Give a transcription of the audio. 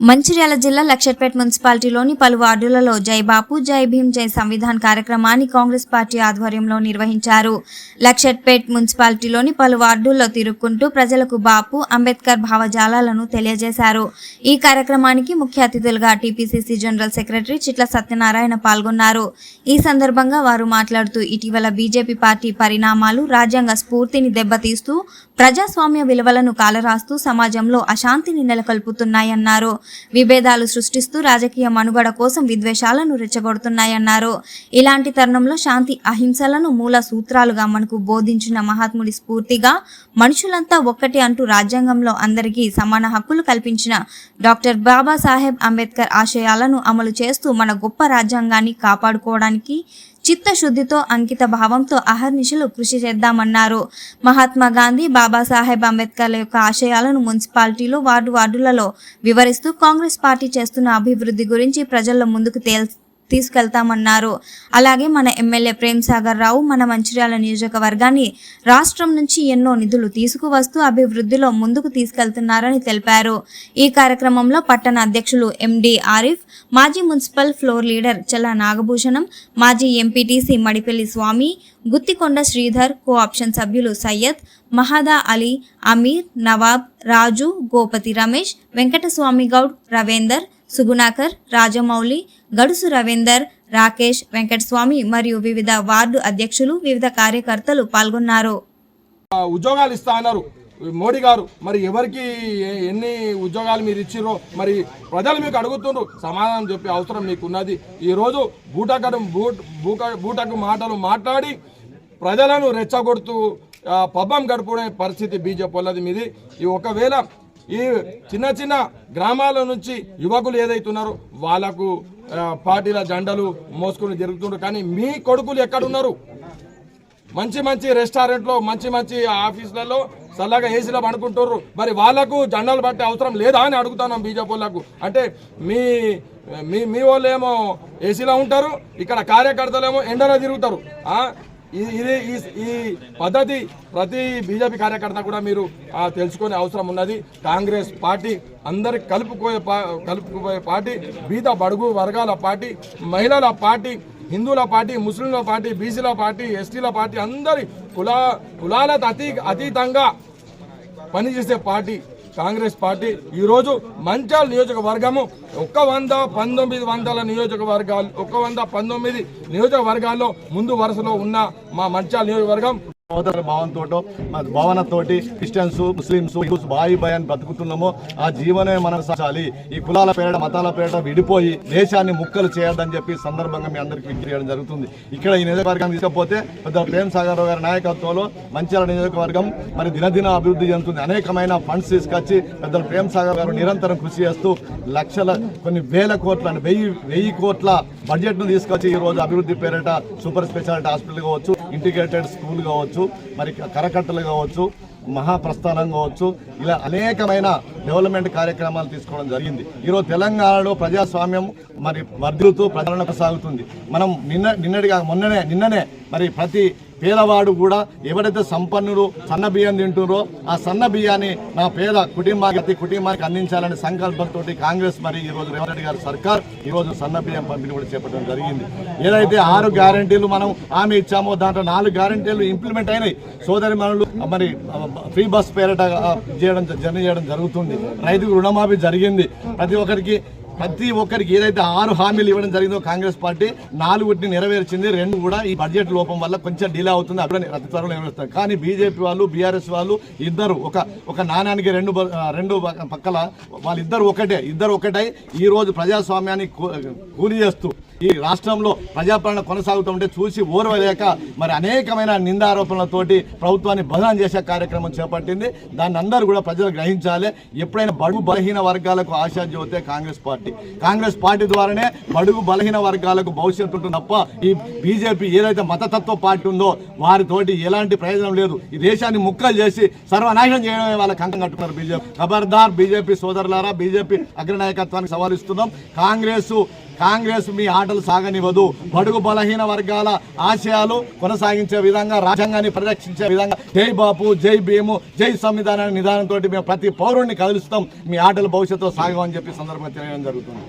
మంచిర్యాల జిల్లా లక్షట్పేట్ మున్సిపాలిటీలోని పలు వార్డులలో జై బాపు జై భీం జై సంవిధాన్ కార్యక్రమాన్ని కాంగ్రెస్ పార్టీ ఆధ్వర్యంలో నిర్వహించారు. లక్షట్పేట్ మున్సిపాలిటీలోని పలు వార్డుల్లో తిరుక్కుంటూ ప్రజలకు బాపు అంబేద్కర్ భావజాలాలను తెలియజేశారు. ఈ కార్యక్రమానికి ముఖ్య అతిథులుగా TPCC general secretary Chitla Satyanarayana పాల్గొన్నారు. ఈ సందర్భంగా వారు మాట్లాడుతూ ఇటీవల బీజేపీ పార్టీ పరిణామాలు రాజ్యాంగ స్ఫూర్తిని దెబ్బతీస్తూ ప్రజాస్వామ్య విలువలను కాలరాస్తూ సమాజంలో అశాంతిని నెలకొల్పుతున్నాయన్నారు. విభేదాలు సృష్టిస్తూ రాజకీయ మనుగడ కోసం విద్వేషాలను రెచ్చగొడుతున్నాయన్నారు. ఇలాంటి తరుణంలో శాంతి అహింసలను మూల సూత్రాలుగా మనకు బోధించిన మహాత్ముడి స్ఫూర్తిగా మనుషులంతా ఒక్కటి అంటూ రాజ్యాంగంలో అందరికీ సమాన హక్కులు కల్పించిన డాక్టర్ బాబాసాహెబ్ అంబేద్కర్ ఆశయాలను అమలు చేస్తూ మన గొప్ప రాజ్యాంగాన్ని కాపాడుకోవడానికి చిత్తశుద్ధితో అంకిత భావంతో అహర్నిశలు కృషి చేద్దామన్నారు. మహాత్మా గాంధీ బాబాసాహెబ్ అంబేద్కర్ల యొక్క ఆశయాలను మున్సిపాలిటీలో వార్డు వార్డులలో వివరిస్తూ కాంగ్రెస్ పార్టీ చేస్తున్న అభివృద్ధి గురించి ప్రజల్లో ముందుకు తేల్ తీసుకెళ్తామన్నారు. అలాగే మన ఎమ్మెల్యే ప్రేమ్ సాగర్ రావు మన మంచిర్యాల నియోజకవర్గాన్ని రాష్ట్రం నుంచి ఎన్నో నిధులు తీసుకువస్తూ అభివృద్ధిలో ముందుకు తీసుకెళ్తున్నారని తెలిపారు. ఈ కార్యక్రమంలో పట్టణ అధ్యక్షులు ఎండి ఆరిఫ్ మాజీ municipal floor leader Challa Nagabhushanam మాజీ MPTC Madipelli Swamy Guttikonda Sridhar co option సభ్యులు సయ్యద్ మహాదా అలీ అమీర్ నవాబ్ రాజు గోపతి రమేష్ వెంకటస్వామి గౌడ్ రవేందర్ సుగుణాకర్ రాజమౌళి గడుసు రవీందర్ రాకేష్ వెంకటస్వామి మరియు వివిధ వార్డు అధ్యక్షులు వివిధ కార్యకర్తలు పాల్గొన్నారు. ఉద్యోగాలు ఇస్తా అన్నారు. మోడీ గారు మరి ఎవరికి ఎన్ని ఉద్యోగాలు మీరు ఇచ్చిర్రో మరి ప్రజలు మీకు అడుగుతుండ్రు. సమాధానం చెప్పే అవసరం మీకు ఉన్నది ఈరోజు బూటకడం బూట్ బూక బూటకు మాటలు మాట్లాడి ప్రజలను రెచ్చగొడుతూ పబ్బం గడుపునే పరిస్థితి బీజేపీ వాళ్ళది మీది. ఈ ఒకవేళ ఈ చిన్న చిన్న గ్రామాల నుంచి యువకులు ఏదైతున్నారో వాళ్ళకు పార్టీల జెండలు మోసుకుని జరుగుతుండ్రు. కానీ మీ కొడుకులు ఎక్కడున్నారు? మంచి మంచి రెస్టారెంట్లో మంచి మంచి ఆఫీసులలో చల్లగా ఏసీలో పడుకుంటారు మరి వాళ్ళకు జెండాలు పట్టే అవసరం లేదా అని అడుగుతున్నాం బీజేపీ వాళ్ళకు. అంటే మీ మీ మీ వాళ్ళు ఏమో ఏసీలో ఉంటారు ఇక్కడ కార్యకర్తలేమో ఎండలో తిరుగుతారు. ఇది ఈ- ఈ పద్ధతి ప్రతి బీజేపీ కార్యకర్త కూడా మీరు తెలుసుకునే అవసరం ఉన్నది. కాంగ్రెస్ పార్టీ అందరికి కలుపుకోయే పా- కలుపుకుపోయే పార్టీ బీద బడుగు వర్గాల పార్టీ మహిళల పార్టీ హిందువుల పార్టీ ముస్లింల పార్టీ బీసీల పార్టీ ఎస్టీల పార్టీ అందరి కులా కులాలకు అతీ అతీతంగా పనిచేసే పార్టీ. కాంగ్రెస్ పార్టీ ఈరోజు మంచాల నియోజకవర్గము. ఒక్క వంద పంతొమ్మిది వందల నియోజకవర్గాలు ఒక్క వంద పంతొమ్మిది నియోజకవర్గాల్లో ముందు వరుసలో ఉన్న మా మంచాల నియోజకవర్గం. సోదర భావంతో మన భావనతోటి క్రిస్టియన్స్ ముస్లింస్ హిందూస్ బాయి బాయి అని బతుకుతున్నామో ఆ జీవనమే మనం సాగాలి ఈ కులాల పేరిట మతాల పేరిట విడిపోయి దేశాన్ని ముక్కలు చేయొద్దని చెప్పి సందర్భంగా మీ అందరికీ విజ్ఞప్తి చేయడం జరుగుతుంది. ఇక్కడ ఈ నియోజకవర్గాన్ని తీసుకపోతే పెద్ద ప్రేమ్ సాగర్ గారి నాయకత్వంలో మంచిర్యాల నియోజకవర్గం మరి దినదిన అభివృద్ధి చెందుతుంది. అనేకమైన ఫండ్స్ తీసుకొచ్చి పెద్ద ప్రేమ్ సాగర్ గారు నిరంతరం కృషి చేస్తూ లక్షల కొన్ని వేల కోట్ల వెయ్యి వెయ్యి కోట్ల బడ్జెట్ను తీసుకొచ్చి ఈ రోజు అభివృద్ధి పేరిట సూపర్ స్పెషాలిటీ హాస్పిటల్ కావచ్చు ఇంటిగ్రేటెడ్ స్కూల్ కావచ్చు మరి కరకట్టలు కావచ్చు మహాప్రస్థానం కావచ్చు ఇలా అనేకమైన డెవలప్మెంట్ కార్యక్రమాలు తీసుకోవడం జరిగింది. ఈరోజు తెలంగాణలో ప్రజాస్వామ్యం మరి వర్ధిల్లుతూ ప్రజలను కొనసాగుతుంది. మనం నిన్న నిన్నటిగా మొన్ననే నిన్ననే మరి ప్రతి పేదవాడు కూడా ఎవరైతే సంపన్నుడు సన్న బియ్యం తింటున్నారో ఆ సన్న బియ్యాన్ని నా పేద కుటుంబానికి కుటుంబానికి అందించాలనే సంకల్పంతో కాంగ్రెస్ మరి ఈ రోజు రేవంత్ రెడ్డి గారి సర్కార్ ఈ రోజు సన్న బియ్యం పంపిణీ కూడా చేపట్టడం జరిగింది. ఏదైతే ఆరు గ్యారంటీలు మనం హామీ ఇచ్చామో దాంట్లో నాలుగు గ్యారంటీలు ఇంప్లిమెంట్ అయినాయి. సోదరి మనులు మరి ఫ్రీ బస్ పేరట చేయడం జర్నీ చేయడం జరుగుతుంది. రైతుకు రుణమాఫీ జరిగింది. ప్రతి ఒక్కరికి ప్రతి ఒక్కరికి ఏదైతే ఆరు హామీలు ఇవ్వడం జరిగిందో కాంగ్రెస్ పార్టీ నాలుగుటిని నెరవేర్చింది రెండు కూడా ఈ బడ్జెట్ లోపం వల్ల కొంచెం డిలే అవుతుంది అప్పుడే అతి త్వరలో నెరవేరుస్తారు. కానీ బీజేపీ వాళ్ళు బీఆర్ఎస్ వాళ్ళు ఇద్దరు ఒక ఒక నాణానికి రెండు రెండు పక్కల వాళ్ళిద్దరు ఒకటే ఇద్దరు ఒకటై ఈ రోజు ప్రజాస్వామ్యాన్ని కూ- కూలి చేస్తూ ఈ రాష్ట్రంలో ప్రజాపాలన కొనసాగుతుంటే చూసి ఓర్వలేక మరి అనేకమైన నిందారోపణలతోటి ప్రభుత్వాన్ని బదనాం చేసే కార్యక్రమం చేపట్టింది. దాన్ని అందరూ కూడా ప్రజలు గ్రహించాలి. ఎప్పుడైనా బడుగు బలహీన వర్గాలకు ఆశాజ్యోతే కాంగ్రెస్ పార్టీ. కాంగ్రెస్ పార్టీ ద్వారానే బడుగు బలహీన వర్గాలకు భవిష్యత్తు ఉంటుంది తప్ప ఈ బీజేపీ ఏదైతే మతతత్వ పార్టీ ఉందో వారితోటి ఎలాంటి ప్రయోజనం లేదు. ఈ దేశాన్ని ముక్కలు చేసి సర్వనాశనం చేయడమే వాళ్ళ కంకం కట్టుకున్నారు బీజేపీ. ఖబర్దార్ బీజేపీ సోదరులారా బీజేపీ అగ్రనాయకత్వానికి సవాలిస్తున్నాం కాంగ్రెస్ కాంగ్రెస్ మీ ఆటలు సాగనివ్వదు. బడుగు బలహీన వర్గాల ఆశయాలు కొనసాగించే విధంగా రాజ్యాంగాన్ని పరిరక్షించే విధంగా జై బాపు జై భీము జై సంవిధానాన్ని నిదానంతో మేము ప్రతి పౌరుడిని కదిలిస్తాం మీ ఆటలు భవిష్యత్తులో సాగమని చెప్పి సందర్భంగా తెలియడం జరుగుతుంది.